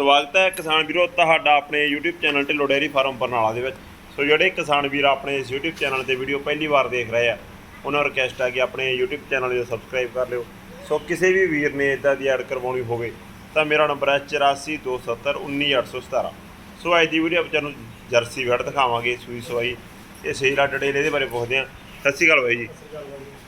ਸਵਾਗਤ ਹੈ ਕਿਸਾਨ ਵੀਰੋ ਤੁਹਾਡਾ ਆਪਣੇ YouTube channel Dhillon dairy farm Barnala ਦੇ ਵਿੱਚ। ਸੋ ਜਿਹੜੇ ਕਿਸਾਨ ਵੀਰ ਆਪਣੇ ਇਸ YouTube ਚੈਨਲ ਤੇ ਵੀਡੀਓ ਪਹਿਲੀ ਵਾਰ ਦੇਖ ਰਹੇ ਆ ਉਹਨਾਂ ਨੂੰ ਰਿਕਵੈਸਟ ਹੈ ਕਿ ਆਪਣੇ YouTube ਚੈਨਲ ਨੂੰ ਸਬਸਕ੍ਰਾਈਬ ਕਰ ਲਿਓ। ਸੋ ਕਿਸੇ ਵੀ ਵੀਰ ਨੇ ਇਦਾਂ ਦੀ ਐਡ ਕਰਵਾਉਣੀ ਹੋਵੇ ਤਾਂ ਮੇਰਾ ਨੰਬਰ ਹੈ 8427191817 ਸੋ ਅੱਜ ਦੀ ਵੀਡੀਓ ਵਿੱਚ ਤੁਹਾਨੂੰ ਜਰਸੀ ਵੜ ਦਿਖਾਵਾਂਗੇ ਸੂਈ ਸਵਾਈ ਇਹ ਸਹੀ ਲਾ ਡਿਟੇਲ ਇਹਦੇ ਬਾਰੇ ਪੁੱਛਦੇ ਆ ਸਤਿ ਸ਼੍ਰੀ ਅਕਾਲ ਬਾਈ ਜੀ।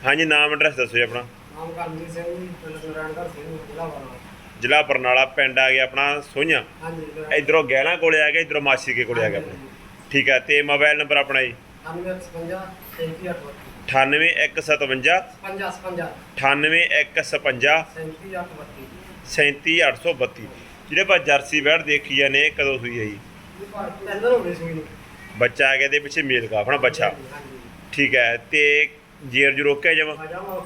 ਹਾਂਜੀ ਨਾਮ ਐਡਰੈਸ ਦੱਸੋ ਜੀ ਆਪਣਾ। ਨਾਮ ਕਰਮਜੀਤ ਸਿੰਘ ਜੀ ਪਿੰਡ ਨਰਾਇਣਗੜ੍ਹ ਸਿੰਘ ਜ਼ਿਲ੍ਹਾ ਬਰਨਾਲਾ। ਜ਼ਿਲ੍ਹਾ ਬਰਨਾਲਾ ਪਿੰਡ ਆ ਗਿਆ ਆਪਣਾ ਸੋਈਆਂ ਹਾਂਜੀ ਇਧਰੋਂ ਗਹਿਣਾ ਕੋਲੇ ਆ ਗਿਆ ਇਧਰੋਂ ਮਾਸੀ ਕੇ ਕੋਲੇ ਆ ਗਿਆ ਆਪਣੇ। ਠੀਕ ਹੈ ਤੇ ਮੋਬਾਈਲ ਨੰਬਰ ਆਪਣਾ ਜੀ? 9155 338 98157 50 50 98157 338 37832 ਜਿਹੜੇ ਆਪਾਂ ਜਰਸੀ ਬੈੜ ਦੇਖੀ ਇਹ ਕਦੋਂ ਸੂਈ ਹੈ ਜੀ ਬੱਚਾ ਆ ਗਿਆ ਤੇ ਪਿੱਛੇ ਮੇਲ ਕਾ ਆਪਣਾ ਬੱਚਾ। ਠੀਕ ਹੈ ਤੇ ਜੇਰ ਜੂ ਰੋਕਿਆ ਜਮਾ? ਆ ਜਾਵਾਂ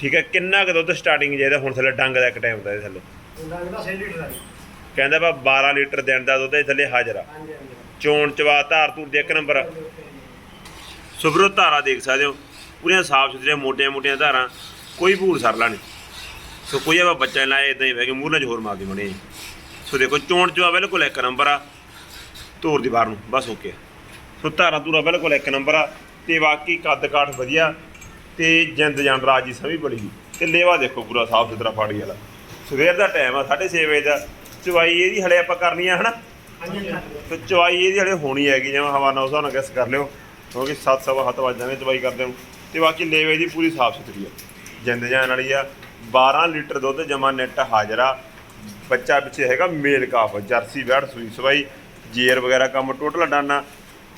ਠੀਕ ਹੈ ਕਿੰਨਾ ਕੁ ਦੁੱਧ ਸਟਾਰਟਿੰਗ ਜਿਹਦਾ ਹੁਣ ਥੱਲੇ ਡੰਗ ਦਾ ਇੱਕ ਟਾਈਮ ਦਾ ਥੱਲੇ। ਉਹਦਾ ਇਹਦਾ 6 ਲੀਟਰ ਹੈ ਕਹਿੰਦਾ ਵਾ 12 ਲੀਟਰ ਦਿਨ ਦਾ ਦੁੱਧ ਇਹ ਥੱਲੇ ਹਾਜ਼ਰ। ਆ ਹਾਂਜੀ ਹਾਂਜੀ। ਚੋਣ ਚਵਾ ਧਾਰ ਧੂਰ ਦੇ ਇੱਕ ਨੰਬਰ ਸੁਬਰੋ ਧਾਰਾ ਦੇਖ ਸਕਦੇ ਹੋ। ਪੂਰੀਆਂ ਸਾਫ਼ ਸੁਥਰੀਆਂ ਮੋਟੀਆਂ ਮੋਟੀਆਂ ਧਾਰਾਂ। ਕੋਈ ਭੂਰ ਸਰਲਾ ਨਹੀਂ। ਸੋ ਕੋਈ ਆ ਬੱਚਾ ਨਾ ਇਦਾਂ ਹੀ ਬਹਿ ਕੇ ਮੂੰਹ ਨਾਲ ਜ਼ੋਰ ਮਾਰ ਕੇ ਬਣੇ ਸੋ ਦੇਖੋ ਚੋਣ ਚਵਾ ਬਿਲਕੁਲ ਇੱਕ ਨੰਬਰ ਆ। ਧੂਰ ਦੀ ਬਾਹਰ ਨੂੰ। ਬਸ ਓਕੇ ਸੋ ਧਾਰਾ ਧੂਰਾ ਬਿਲਕੁਲ ਇੱਕ ਨੰਬਰ ਆ। ਤੇ ਬਾਕੀ ਕੱਦ ਕਾਠ ਵਧੀਆ। ਤੇ ਜਿੰਦ ਜਾਨ ਰਾਜੀ ਸਭੀ ਬੜੀ ਤੇ ਲੇਵਾ ਦੇਖੋ ਪੂਰਾ ਸਾਫ਼ ਸੁਥਰਾ ਫਾੜੀ ਵਾਲਾ। ਸਵੇਰ ਦਾ ਟਾਈਮ ਆ 6:30 ਵਜੇ ਦਾ। ਚਵਾਈ ਇਹਦੀ ਹਲੇ ਆਪਾਂ ਕਰਨੀ ਆ ਹਨਾ? ਤੇ ਚਵਾਈ ਇਹਦੀ ਹਲੇ ਹੋਣੀ ਹੈਗੀ ਜਿਵੇਂ ਹਵਾ ਨਾਲ ਉਸਾਂ ਨਾਲ ਗੈਸ ਕਰ ਲਿਓ। ਕਿਉਂਕਿ 7 ਸਵਾ 7 ਵਜ ਜਾਂਦੇ ਚਵਾਈ ਕਰਦੇ ਨੂੰ ਤੇ ਬਾਕੀ ਲੇਵੇ ਦੀ ਪੂਰੀ ਸਾਫ਼ ਸੁਥਰੀ ਆ। ਜਿੰਦ ਜਾਨ ਵਾਲੀ ਆ। 12 ਲੀਟਰ ਦੁੱਧ ਜਮਾ ਨੈਟ ਹਾਜ਼ਰਾ ਬੱਚਾ ਪਿੱਛੇ ਹੈਗਾ ਮੇਲ ਕਾਫ ਜਰਸੀ ਵੈੜ ਸੂਈ ਸਵਾਈ ਜੇਰ ਵਗੈਰਾ ਕੰਮ ਟੋਟਲ ਡਾਨਾ।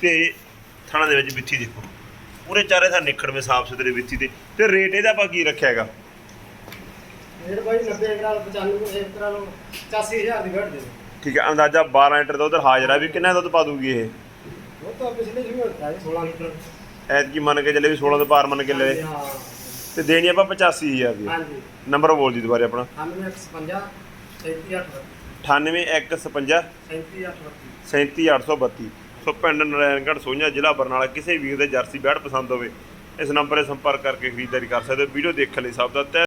ਤੇ ਥਾਣਾ ਦੇ ਵਿੱਚ ਵਿੱਥੀ ਦੇਖੋ। ਪੂਰੇ ਚਾਰੇ ਥਾਂ ਨਿਖੜਵੇਂ ਸਾਫ਼ ਸੁਥਰੇ ਵਿੱਥੀ ਤੇ ਤੇ ਰੇਟ ਇਹਦਾ ਆਪਾਂ ਕੀ ਰੱਖਿਆ ਹੈਗਾ? ਰੇਟ ਬਾਈ 90 ਗ੍ਰਾਮ 95 ਇੱਕ ਤਰ੍ਹਾਂ ਨੂੰ 85000 ਦੀ ਘਟ ਦੇ। ਠੀਕ ਹੈ ਅੰਦਾਜ਼ਾ 12 ਲੀਟਰ ਦੁੱਧ ਹਾਜ਼ਰਾ ਵੀ ਕਿੰਨਾ ਦੁੱਧ ਪਾ ਦੂਗੀ ਇਹ? ਉਹ ਤਾਂ ਪਿਛਲੇ ਜਿਵੇਂ ਹੁੰਦਾ ਸੀ 16 ਲੀਟਰ। ਐਤਕੀ ਮੰਨ ਕੇ ਚੱਲੇ ਵੀ 16 ਤੋਂ ਪਾਰ ਮੰਨ ਕੇ ਹਾਂ। ਤੇ ਦੇਣੀ ਆਪਾਂ 85000 ਦੀ। ਹਾਂਜੀ। ਨੰਬਰ ਬੋਲ ਦੀ ਦੁਬਾਰੇ ਆਪਣਾ। 9155 338 98155 338 37832 ਸੋ ਪਿੰਡ ਨਾਰਾਇਣਗੜ੍ਹ ਸੋਈਆਂ ਜ਼ਿਲ੍ਹਾ ਬਰਨਾਲਾ ਕਿਸੇ ਵੀਰ ਦੇ ਜਰਸੀ ਬੈੜ ਪਸੰਦ ਹੋਵੇ, ਇਸ ਨੰਬਰ 'ਤੇ ਸੰਪਰਕ ਕਰਕੇ ਖਰੀਦਦਾਰੀ ਕਰ ਸਕਦੇ ਹੋ। ਵੀਡੀਓ ਦੇਖਣ ਲਈ ਸਭ ਦਾ ਤਹਿ